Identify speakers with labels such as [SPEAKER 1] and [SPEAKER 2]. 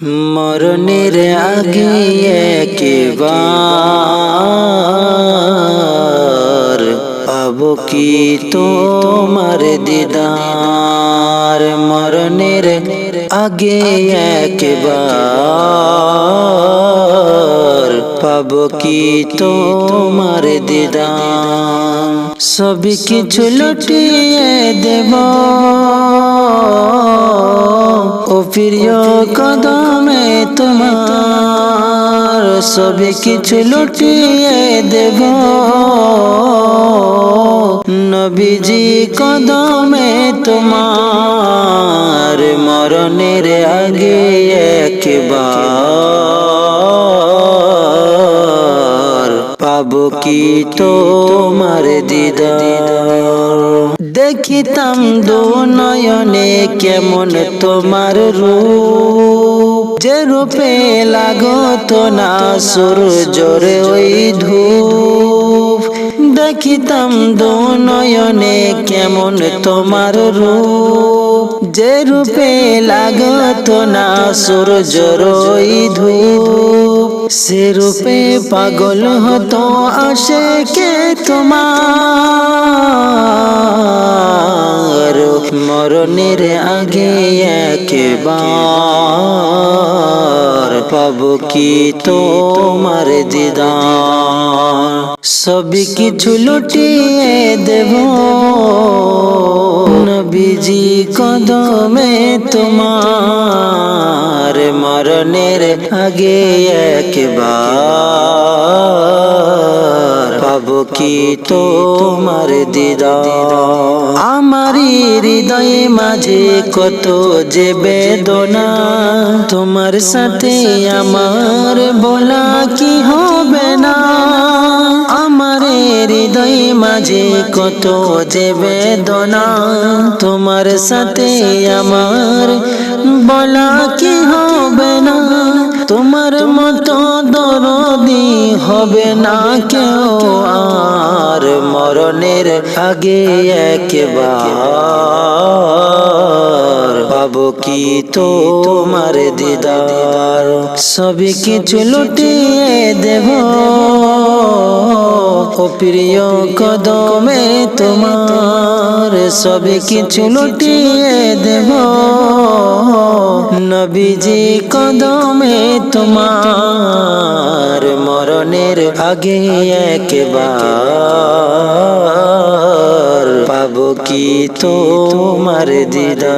[SPEAKER 1] মরণের আগে একবার পাব কি তোমার দিদার? মরণের আগে একবার পাব কি তোমার দিদার? সবই কিছু লুটিয়ে দেব। প্রিয় কদমে তোমার সবই কিছু লুটিয়ে দেব। নবীজি কদমে তোমার মরণের আগে একবার পাবো কি তোমার দিদার? দেখিতাম দু নয়নে কেমন তোমার রূপ। যে রূপে লাগত না সূর্যরে ওই ধূপ। দেখিতাম দু নয়নে কেমন তোমার রূপ। যে রূপে লাগত না সূর্যর ওই ধূপ। সে রূপে পাগল হতো আসে কে তোমার। মরণের আগে একবার পাব কি তোমার দিদার। সব কিছু লুটিয়ে দেব, নবীজি কদমে তোমার মরণের আগে একবার। পাব কি তোমার দিদার? আমারই হৃদয়ে মাঝে কত যে বেদনা। তোমার সাথে আমার বলা কি হবে না? আমার হৃদয় মাঝে কত যে বেদনা। তোমার সাথে আমার বলা কি হবে না? তোমার মতো দরদি হবে না কেউ আর মরণের আগে একবার, পাবো কি তোমার দিদার? সবই কিছু লুটিয়ে দেব। প্রিয় কদমে তোমার সবই কিছু লুটিয়ে দেব। নবীজি কদমে তোমার আগে একবার পাবো কি তোমার দিদা